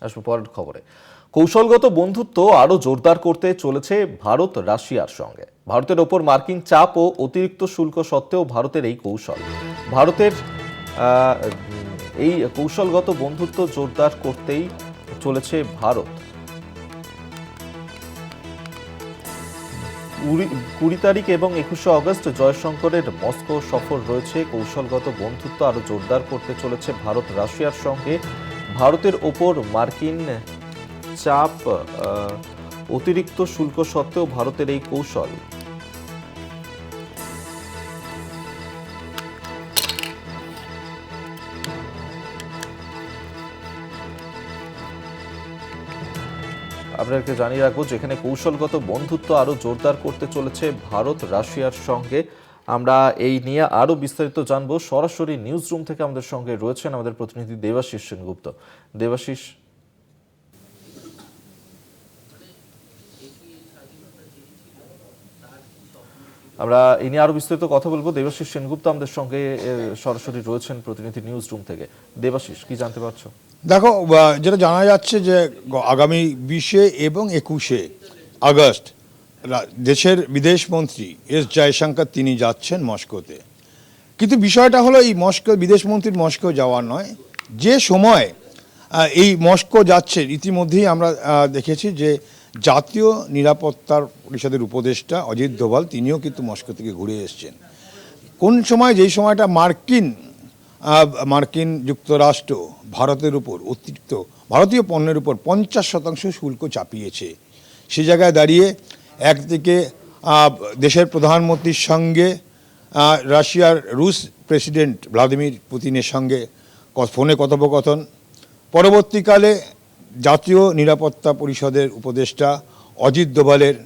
আসব পরের খবরে। কৌশলগত বন্ধুত্ব আরও জোরদার করতে চলেছে ভারত, রাশিয়ার সঙ্গে। ভারতের ওপর মার্কিন চাপ ও অতিরিক্ত শুল্ক সত্ত্বেও ভারতের এই কৌশল। ভারতের এই কৌশলগত বন্ধুত্ব জোরদার করতেই চলেছে ভারত। কুড়ি- তারিখ এবং একুশে অগস্ট জয়শঙ্করের মস্কো সফর রয়েছে। কৌশলগত বন্ধুত্ব আরও জোরদার করতে চলেছে ভারত, রাশিয়ার সঙ্গে। ভারতের ওপর মার্কিন চাপ অতিরিক্ত শুল্ক সত্ত্বেও ভারতের এই কৌশল। আপনাদেরকে জানিয়ে রাখব যেখানে কৌশলগত বন্ধুত্ব আরও জোরদার করতে চলেছে ভারত, রাশিয়ার সঙ্গে। আমরা এই নিয়ে আরও বিস্তারিত জানব। সরাসরি নিউজ রুম থেকে আমাদের সঙ্গে রয়েছেন আমাদের প্রতিনিধি দেবাশিস সেনগুপ্ত। দেবাশিস। আমরা এ নিয়ে আরও বিস্তারিত কথা বলব। দেবাশিস সেনগুপ্ত আমাদের সঙ্গে সরাসরি রয়েছেন প্রতিনিধি নিউজ রুম থেকে। দেবাশিস, কি জানতে পারছ? দেখো যেটা জানা যাচ্ছে যে আগামী বিশে এবং একুশে আগস্ট দেশের বিদেশ মন্ত্রী এস জয়শঙ্কর, তিনি যাচ্ছেন মস্কোতে। কিন্তু বিষয়টা হলো এই মস্কো, বিদেশ মন্ত্রীর মস্কো যাওয়ার নয়। যে সময় এই মস্কো যাচ্ছে, ইতিমধ্যেই আমরা দেখেছি যে জাতীয় নিরাপত্তার পরিষদের উপদেষ্টা অজিত দোভাল, তিনিও কিন্তু মস্কো থেকে ঘুরে এসেছেন। কোন সময়, যেই সময়টা মার্কিন মার্কিন যুক্তরাষ্ট্র ভারতের উপর অতিরিক্ত, ভারতীয় পণ্যের উপর পঞ্চাশ শতাংশ শুল্ক চাপিয়েছে, সে জায়গায় দাঁড়িয়ে একদিকে দেশের প্রধানমন্ত্রীর সঙ্গে রাশিয়ার রুশ প্রেসিডেন্ট ভ্লাদিমির পুতিনের সঙ্গে ফোনে কথোপকথন। পরবর্তীকালে জাতীয় নিরাপত্তা পরিষদের উপদেষ্টা অজিত দোভালের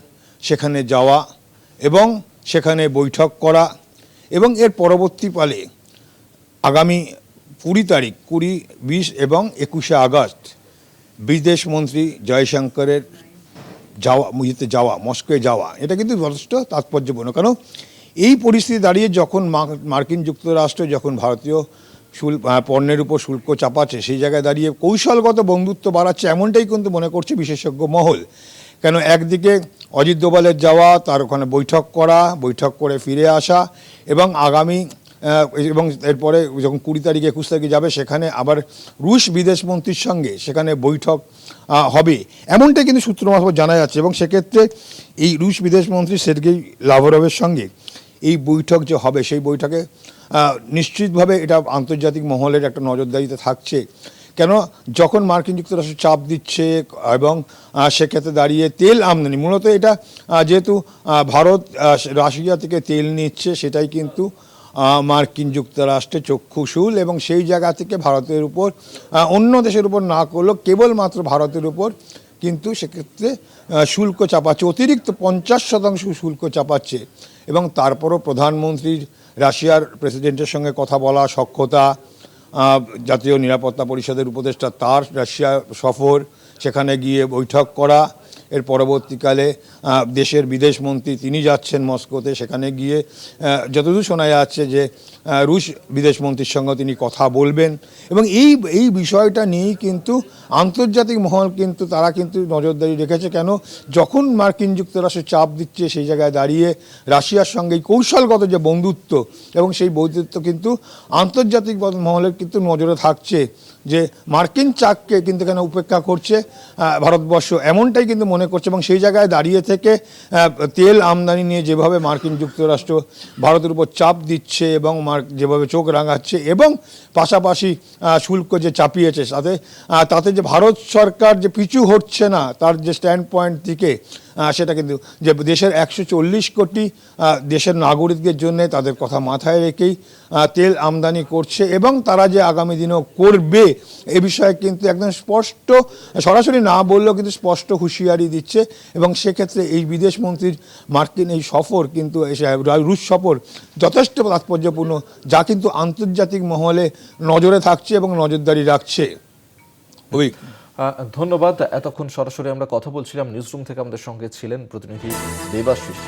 সেখানে যাওয়া এবং সেখানে বৈঠক করা এবং এর পরবর্তী পালে আগামী কুড়ি তারিখ, কুড়ি, বিশ এবং একুশে আগস্ট বিদেশমন্ত্রী জয়শঙ্করের যাওয়া মুজিতে যাওয়া, মস্কোয় যাওয়া, এটা কিন্তু যথেষ্ট তাৎপর্যপূর্ণ। কারণ এই পরিস্থিতি দাঁড়িয়ে যখন মার্কিন যুক্তরাষ্ট্র যখন ভারতীয় শুল্ক পণ্যের উপর শুল্ক চাপাচ্ছে, সেই জায়গায় দাঁড়িয়ে কৌশলগত বন্ধুত্ব বাড়াচ্ছে, এমনটাই কিন্তু মনে করছে বিশেষজ্ঞ মহল। কেন? একদিকে অজিত দোভালের যাওয়া, তার ওখানে বৈঠক করা, বৈঠক করে ফিরে আসা এবং আগামী এবং এরপরে যখন কুড়ি তারিখ, একুশ তারিখে যাবে, সেখানে আবার রুশ বিদেশ মন্ত্রীর সঙ্গে সেখানে বৈঠক হবে। এমনটাই কিন্তু সূত্র মারফত জানা যাচ্ছে এবং সেক্ষেত্রে এই রুশ বিদেশ মন্ত্রী সের্গেই লাভরভের সঙ্গে এই বৈঠক যে হবে, সেই বৈঠকে নিশ্চিতভাবে এটা আন্তর্জাতিক মহলের একটা নজরদারিতে থাকছে। কেন? যখন মার্কিন যুক্তরাষ্ট্র চাপ দিচ্ছে এবং সেক্ষেত্রে দাঁড়িয়ে তেল আমদানি, মূলত এটা যেহেতু ভারত রাশিয়া থেকে তেল নিচ্ছে, সেটাই কিন্তু মার্কিন যুক্তরাষ্ট্রের চক্ষুশূল এবং সেই জায়গা থেকে ভারতের উপর অন্য দেশের উপর না করলেও কেবলমাত্র ভারতের উপর কিন্তু সেক্ষেত্রে শুল্ক চাপাচ্ছে, অতিরিক্ত পঞ্চাশ শতাংশ শুল্ক চাপাচ্ছে এবং তারপরও প্রধানমন্ত্রীর রাশিয়ার প্রেসিডেন্টের সঙ্গে কথা বলা, সক্ষতা জাতীয় নিরাপত্তা পরিষদের উপদেষ্টা তার রাশিয়া সফর, সেখানে গিয়ে বৈঠক করা এর পরবর্তীকালে দেশের বিদেশ মন্ত্রী তিনি যাচ্ছেন মস্কোতে, সেখানে গিয়ে যতদূর শোনা যাচ্ছে যে রুশ বিদেশ মন্ত্রীর সঙ্গে তিনি কথা বলবেন। এবং এই এই বিষয়টা নিয়েই কিন্তু আন্তর্জাতিক মহল কিন্তু, তারা কিন্তু নজরদারি রেখেছে কেন? যখন মার্কিন যুক্তরাষ্ট্র চাপ দিচ্ছে, সেই জায়গায় দাঁড়িয়ে রাশিয়ার সঙ্গে কৌশলগত যে বন্ধুত্ব এবং সেই বন্ধুত্ব কিন্তু আন্তর্জাতিক মহলের কিন্তু নজরে থাকছে যে, মার্কিন চাককে কিন্তু কেন উপেক্ষা করছে ভারতবর্ষ। এমনটাই কিন্তু মনে করছে এবং সেই জায়গায় দাঁড়িয়ে থেকে তেল আমদানি নিয়ে যেভাবে মার্কিন যুক্তরাষ্ট্র ভারতের উপর চাপ দিচ্ছে এবং যেভাবে চোখ রাঙাচ্ছে এবং পাশাপাশি শুল্ক যে চাপিয়েছে সাথে তাতে যে ভারত সরকার যে পিছু হচ্ছে না, তার যে স্ট্যান্ড পয়েন্ট থেকে সেটা কিন্তু যে দেশের একশো চল্লিশ কোটি দেশের নাগরিকদের জন্য তাদের কথা মাথায় রেখেই তেল আমদানি করছে এবং তারা যে আগামী দিনেও করবে, এ বিষয়ে কিন্তু একদম স্পষ্ট, সরাসরি না বললেও কিন্তু স্পষ্ট হুঁশিয়ারি দিচ্ছে এবং সেক্ষেত্রে এই বিদেশ মন্ত্রীর মার্কিন এই সফর কিন্তু রুশ সফর যথেষ্ট তাৎপর্যপূর্ণ যা কিন্তু আন্তর্জাতিক মহলে নজরে থাকছে এবং নজরদারি রাখছে। ধন্যবাদ। এতক্ষণ সরাসরি আমরা কথা বলছিলাম, নিউজরুম থেকে আমাদের সঙ্গে ছিলেন প্রতিনিধি দেবাশিস